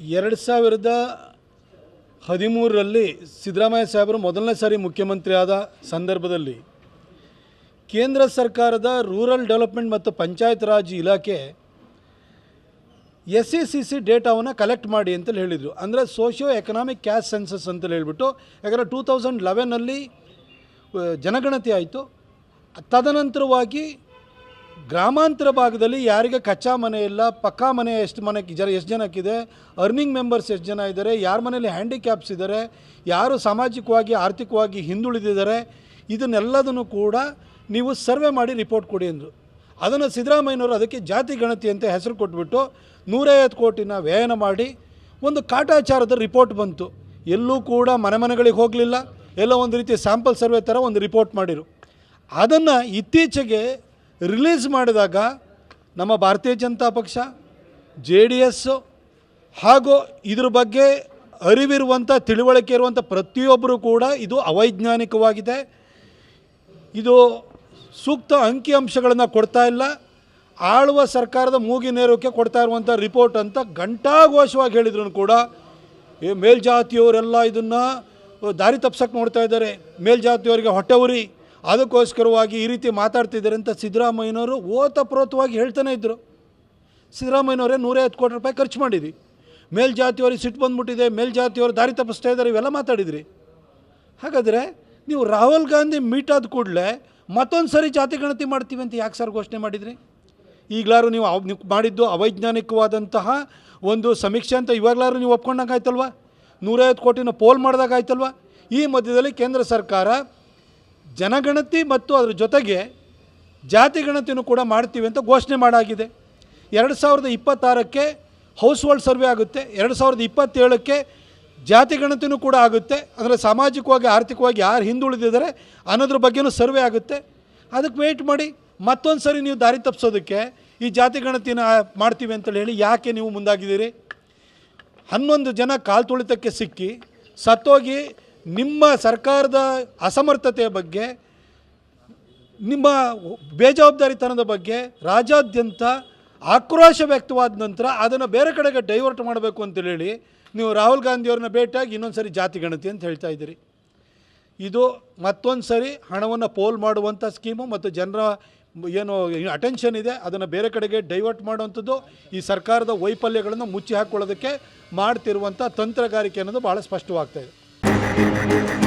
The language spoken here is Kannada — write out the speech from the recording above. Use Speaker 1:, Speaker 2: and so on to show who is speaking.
Speaker 1: ಎರಡು ಸಾವಿರದ ಹದಿಮೂರರಲ್ಲಿ ಸಿದ್ದರಾಮಯ್ಯ ಸಾಹೇಬರು ಮೊದಲನೇ ಸಾರಿ ಮುಖ್ಯಮಂತ್ರಿ ಆದ ಸಂದರ್ಭದಲ್ಲಿ ಕೇಂದ್ರ ಸರ್ಕಾರದ ರೂರಲ್ ಡೆವಲಪ್ಮೆಂಟ್ ಮತ್ತು ಪಂಚಾಯತ್ ರಾಜ್ ಇಲಾಖೆ ಎಸ್ ಸಿ ಸಿ ಸಿ ಡೇಟಾವನ್ನು ಕಲೆಕ್ಟ್ ಮಾಡಿ ಅಂತೇಳಿ ಹೇಳಿದರು. ಅಂದರೆ ಸೋಷಿಯೋ ಎಕನಾಮಿಕ್ ಕ್ಯಾಶ್ ಸೆನ್ಸಸ್ ಅಂತೇಳಿ ಹೇಳಿಬಿಟ್ಟು, ಯಾಕಂದರೆ ಟೂ ತೌಸಂಡ್ ಲೆವೆನಲ್ಲಿ ಜನಗಣತಿ ಆಯಿತು. ತದನಂತರವಾಗಿ ಗ್ರಾಮಾಂತರ ಭಾಗದಲ್ಲಿ ಯಾರಿಗೆ ಕಚ್ಚಾ ಮನೆ ಇಲ್ಲ, ಪಕ್ಕಾ ಮನೆ ಎಷ್ಟು ಮನೆಗೆ ಜನ ಎಷ್ಟು ಜನಕ್ಕಿದೆ ಅರ್ನಿಂಗ್ ಮೆಂಬರ್ಸ್ ಎಷ್ಟು ಜನ ಇದ್ದಾರೆ, ಯಾರ ಮನೇಲಿ ಹ್ಯಾಂಡಿಕ್ಯಾಪ್ಸ್ ಇದ್ದಾರೆ, ಯಾರು ಸಾಮಾಜಿಕವಾಗಿ, ಆರ್ಥಿಕವಾಗಿ ಹಿಂದುಳಿದಿದ್ದಾರೆ, ಇದನ್ನೆಲ್ಲದನ್ನು ಕೂಡ ನೀವು ಸರ್ವೆ ಮಾಡಿ ರಿಪೋರ್ಟ್ ಕೊಡಿ ಅಂದರು. ಅದನ್ನು ಸಿದ್ದರಾಮಯ್ಯನವರು ಅದಕ್ಕೆ ಜಾತಿ ಗಣತಿ ಅಂತ ಹೆಸರು ಕೊಟ್ಬಿಟ್ಟು ನೂರೈವತ್ತು ಕೋಟಿನ ವ್ಯಯನ ಮಾಡಿ ಒಂದು ಕಾಟಾಚಾರದ ರಿಪೋರ್ಟ್ ಬಂತು. ಎಲ್ಲೂ ಕೂಡ ಮನೆ ಮನೆಗಳಿಗೆ ಹೋಗಲಿಲ್ಲ. ಎಲ್ಲ ಒಂದು ರೀತಿ ಸ್ಯಾಂಪಲ್ ಸರ್ವೆ ಥರ ಒಂದು ರಿಪೋರ್ಟ್ ಮಾಡಿರು. ಅದನ್ನು ಇತ್ತೀಚೆಗೆ ರಿಲೀಸ್ ಮಾಡಿದಾಗ ನಮ್ಮ ಭಾರತೀಯ ಜನತಾ ಪಕ್ಷ, ಜೆ ಡಿ ಎಸ್ಸು ಹಾಗೂ ಇದ್ರ ಬಗ್ಗೆ ಅರಿವಿರುವಂಥ, ತಿಳುವಳಿಕೆ ಇರುವಂಥ ಪ್ರತಿಯೊಬ್ಬರೂ ಕೂಡ ಇದು ಅವೈಜ್ಞಾನಿಕವಾಗಿದೆ. ಇದು ಸೂಕ್ತ ಅಂಕಿಅಂಶಗಳನ್ನು ಕೊಡ್ತಾ ಇಲ್ಲ. ಆಳುವ ಸರ್ಕಾರದ ಮೂಗಿ ನೇರಕ್ಕೆ ಕೊಡ್ತಾ ಇರುವಂಥ ರಿಪೋರ್ಟ್ ಅಂತ ಘಂಟಾಘೋಷವಾಗಿ ಹೇಳಿದ್ರು ಕೂಡ ಮೇಲ್ಜಾತಿಯವರೆಲ್ಲ ಇದನ್ನು ದಾರಿ ತಪ್ಸಕ್ಕೆ ನೋಡ್ತಾ ಇದ್ದಾರೆ. ಮೇಲ್ಜಾತಿಯವರಿಗೆ ಹೊಟ್ಟೆ ಉರಿ. ಅದಕ್ಕೋಸ್ಕರವಾಗಿ ಈ ರೀತಿ ಮಾತಾಡ್ತಿದ್ದಾರೆ ಅಂತ ಸಿದ್ದರಾಮಯ್ಯನವರು ಓತಪ್ರೋತವಾಗಿ ಹೇಳ್ತಾನೆ ಇದ್ದರು ಸಿದ್ದರಾಮಯ್ಯನವರೇ ನೂರೈವತ್ತು ಕೋಟಿ ರೂಪಾಯಿ ಖರ್ಚು ಮಾಡಿದ್ವಿ. ಮೇಲ್ಜಾತಿಯವ್ರಿಗೆ ಸಿಟ್ಟು ಬಂದ್ಬಿಟ್ಟಿದೆ, ಮೇಲ್ಜಾತಿಯವರು ದಾರಿ ತಪ್ಪಿಸ್ತಾ ಇದ್ದಾರೆ ಇವೆಲ್ಲ ಮಾತಾಡಿದ್ರಿ. ಹಾಗಾದರೆ ನೀವು ರಾಹುಲ್ ಗಾಂಧಿ ಮೀಟ್ ಆದ ಕೂಡಲೇ ಮತ್ತೊಂದು ಸರಿ ಜಾತಿ ಗಣತಿ ಮಾಡ್ತೀವಿ ಅಂತ ಯಾಕೆ ಸರ್ ಘೋಷಣೆ ಮಾಡಿದ್ರಿ? ಈಗಲಾರು ನೀವು ಮಾಡಿದ್ದು ಅವೈಜ್ಞಾನಿಕವಾದಂತಹ ಒಂದು ಸಮೀಕ್ಷೆ ಅಂತ ಇವಾಗಲಾರು ನೀವು ಒಪ್ಕೊಂಡಂಗೆ ಆಯ್ತಲ್ವ? ನೂರೈವತ್ತು ಕೋಟಿನ ಪೋಲ್ ಮಾಡಿದಾಗ ಆಯ್ತಲ್ವಾ? ಈ ಮಧ್ಯದಲ್ಲಿ ಕೇಂದ್ರ ಸರ್ಕಾರ ಜನಗಣತಿ ಮತ್ತು ಅದರ ಜೊತೆಗೆ ಜಾತಿ ಕೂಡ ಮಾಡ್ತೀವಿ ಅಂತ ಘೋಷಣೆ ಮಾಡಾಗಿದೆ. ಎರಡು ಸಾವಿರದ ಇಪ್ಪತ್ತಾರಕ್ಕೆ ಹೌಸ್ ಹೋಲ್ಡ್ ಸರ್ವೆ ಆಗುತ್ತೆ, ಎರಡು ಸಾವಿರದ ಇಪ್ಪತ್ತೇಳಕ್ಕೆ ಜಾತಿ ಗಣತಿನೂ ಕೂಡ ಆಗುತ್ತೆ, ಅಂದರೆ ಸಾಮಾಜಿಕವಾಗಿ, ಆರ್ಥಿಕವಾಗಿ ಯಾರು ಹಿಂದುಳಿದಿದ್ದಾರೆ ಅನ್ನೋದ್ರ ಬಗ್ಗೆನೂ ಸರ್ವೆ ಆಗುತ್ತೆ. ಅದಕ್ಕೆ ವೆಯ್ಟ್ ಮಾಡಿ, ಮತ್ತೊಂದು ಸರಿ ನೀವು ದಾರಿ ತಪ್ಪಿಸೋದಕ್ಕೆ ಈ ಜಾತಿ ಗಣತಿನ ಮಾಡ್ತೀವಿ ಅಂತೇಳಿ ಹೇಳಿ ಯಾಕೆ ನೀವು ಮುಂದಾಗಿದ್ದೀರಿ? ಹನ್ನೊಂದು ಜನ ಕಾಲು ತುಳಿತಕ್ಕೆ ಸಿಕ್ಕಿ, ಸತ್ತೋಗಿ ನಿಮ್ಮ ಸರ್ಕಾರದ ಅಸಮರ್ಥತೆಯ ಬಗ್ಗೆ, ನಿಮ್ಮ ಬೇಜವಾಬ್ದಾರಿತನದ ಬಗ್ಗೆ ರಾಜ್ಯಾದ್ಯಂತ ಆಕ್ರೋಶ ವ್ಯಕ್ತವಾದ ನಂತರ ಅದನ್ನು ಬೇರೆ ಕಡೆಗೆ ಡೈವರ್ಟ್ ಮಾಡಬೇಕು ಅಂತೇಳಿ ನೀವು ರಾಹುಲ್ ಗಾಂಧಿಯವ್ರನ್ನ ಭೇಟಿಯಾಗಿ ಇನ್ನೊಂದು ಸರಿ ಜಾತಿ ಗಣತಿ ಅಂತ ಹೇಳ್ತಾ ಇದ್ದೀರಿ. ಇದು ಮತ್ತೊಂದು ಸರಿ ಹಣವನ್ನು ಪೋಲ್ ಮಾಡುವಂಥ ಸ್ಕೀಮು ಮತ್ತು ಜನರ ಏನು ಅಟೆನ್ಷನ್ ಇದೆ, ಅದನ್ನು ಬೇರೆ ಕಡೆಗೆ ಡೈವರ್ಟ್ ಮಾಡುವಂಥದ್ದು, ಈ ಸರ್ಕಾರದ ವೈಫಲ್ಯಗಳನ್ನು ಮುಚ್ಚಿ ಹಾಕ್ಕೊಳ್ಳೋದಕ್ಕೆ ಮಾಡ್ತಿರುವಂಥ ತಂತ್ರಗಾರಿಕೆ ಅನ್ನೋದು ಭಾಳ ಸ್ಪಷ್ಟವಾಗ್ತಾ ಇದೆ. Thank you.